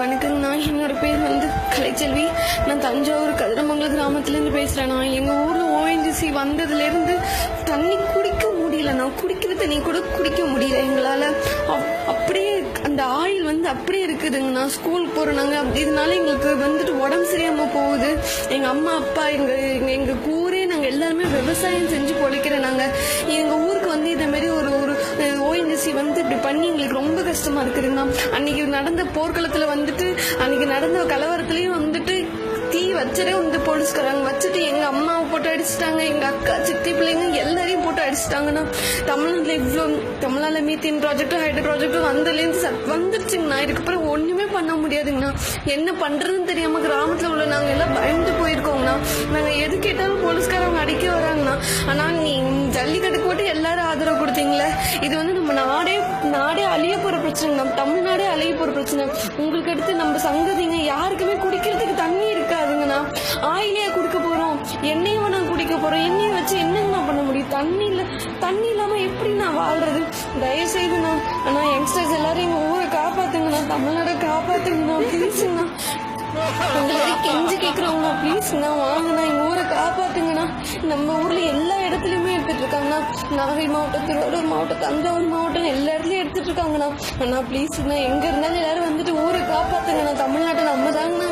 வணக்கங்கண்ணா என்னோட பேர் வந்து கலைச்செல்வி. நான் தஞ்சாவூர் கதிரமங்கலம் கிராமத்துலேருந்து பேசுகிறேண்ணா எங்கள் ஊரில் ஓஎன்ஜிசி வந்ததுலேருந்து தண்ணி குடிக்க முடியலண்ணா. குடிக்கிற தண்ணி கூட குடிக்க முடியல. எங்களால் அப்படியே அந்த ஆயில் வந்து அப்படியே இருக்குதுங்கண்ணா. ஸ்கூல் போகிறோம் நாங்கள் இதனால எங்களுக்கு வந்துட்டு உடம்பு சரியாமல் போகுது. எங்கள் அம்மா அப்பா எங்கள் எங்கள் எங்கள் ஊரே நாங்கள் எல்லாருமே விவசாயம் செஞ்சு பொழைக்கிறோம் நாங்கள் எங்கள் ஊருக்கு வந்து இதே மாரி ஒரு ஒரு கஷ்டமா இருக்குதுங்கண்ணா அன்னைக்கு நடந்த போர்க்களத்துல வந்துட்டு அன்னைக்கு நடந்த கலவரத்துலயும் வந்துட்டு தீ வச்சதே வந்து போலீஸ்காரங்க. வச்சுட்டு எங்க அம்மாவை போட்டு அடிச்சிட்டாங்க எங்க அக்கா சித்தி பிள்ளைங்க எல்லாரையும் போட்டு அடிச்சிட்டாங்கண்ணா தமிழ்நாட்டுல இவ்வளோ தமிழ்நாடுல மீத்தின் ப்ராஜெக்டும் ஹைட்ரோ ப்ராஜெக்டும் வந்ததுலேருந்து வந்துருச்சுங்கண்ணா இதுக்கப்புறம் ஒண்ணுமே பண்ண முடியாதுங்கண்ணா என்ன பண்றதுன்னு தெரியாம கிராமத்துல உள்ள நாங்க எல்லாம் பயந்து போயிருக்கோங்கண்ணா நாங்க எது கேட்டாலும் போலீஸ்காரங்க அடிக்க வராங்கண்ணா ஆனா இது வந்து நம்ம நாடே நாடே அழிய போற பிரச்சனை. நம்ம தமிழ்நாடே அழிய போற பிரச்சனை. உங்களுக்கு அடுத்து நம்ம சங்கதிங்க யாருக்குமே குடிக்கிறதுக்கு தண்ணி இருக்காதுங்கண்ணா ஆயிலே குடிக்க போறோம். எண்ணெயும் நான் குடிக்க போறோம். எண்ணெயை வச்சு என்னங்கண்ணா பண்ண முடியும்? தண்ணி இல்ல தண்ணி இல்லாம எப்படி நான் வாழ்றது? தயவு செய்துண்ணா ஆனா யங்ஸ்டர்ஸ் எல்லாரும் எங்க ஊரை காப்பாத்துங்கண்ணா. தமிழ்நாடை காப்பாத்துங்கண்ணா. ப்ளீஸுங்கண்ணா கெஞ்சு கெஞ்சி கேக்குறவங்க ப்ளீஸ்ண்ணா வாங்கண்ணா எங்க ஊரை காப்பாத்துங்கண்ணா. நம்ம ஊர்ல எல்லா இடத்துலயுமே எடுத்துட்டு இருக்காங்கண்ணா நாகை மாவட்டம் திருவாரூர் மாவட்டம் தஞ்சாவூர் மாவட்டம் எல்லா இடத்துலயும் எடுத்துட்டு இருக்காங்கண்ணா அண்ணா ப்ளீஸ்ண்ணா எங்க இருந்தாலும் எல்லாரும் வந்துட்டு ஊரை காப்பாத்துங்கண்ணா. தமிழ்நாட்டை நம்ம தாங்கண்ணா